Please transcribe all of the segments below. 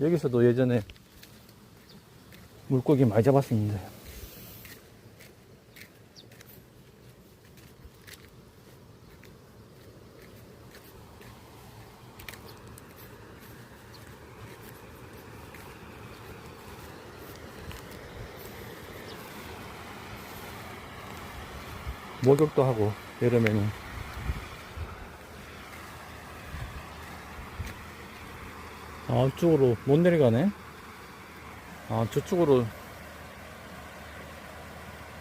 여기서도 예전에 물고기 많이 잡았었는데. 목욕도 하고 여름에는 아 이쪽으로 못 내려가네. 아 저쪽으로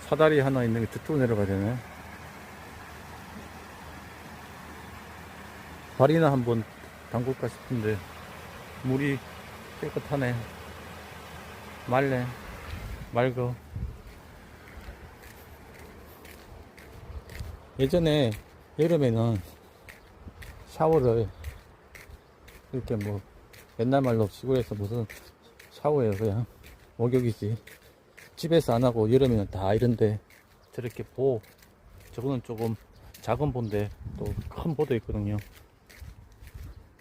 사다리 하나 있는 게 저쪽으로 내려가야 되네. 발이나 한번 담글까 싶은데 물이 깨끗하네. 맑네 맑어. 예전에 여름에는 샤워를 이렇게 뭐 옛날 말로 시골에서 무슨 샤워예요 그냥. 목욕이지. 집에서 안 하고 여름에는 다 이런데 저렇게 보. 저거는 조금 작은 보인데 또 큰 보도 있거든요.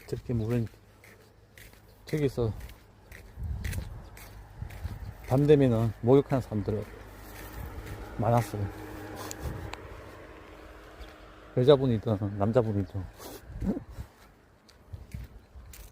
저렇게 물은 저기서 밤 되면은 목욕하는 사람들 많았어요. 여자분이든 남자분이든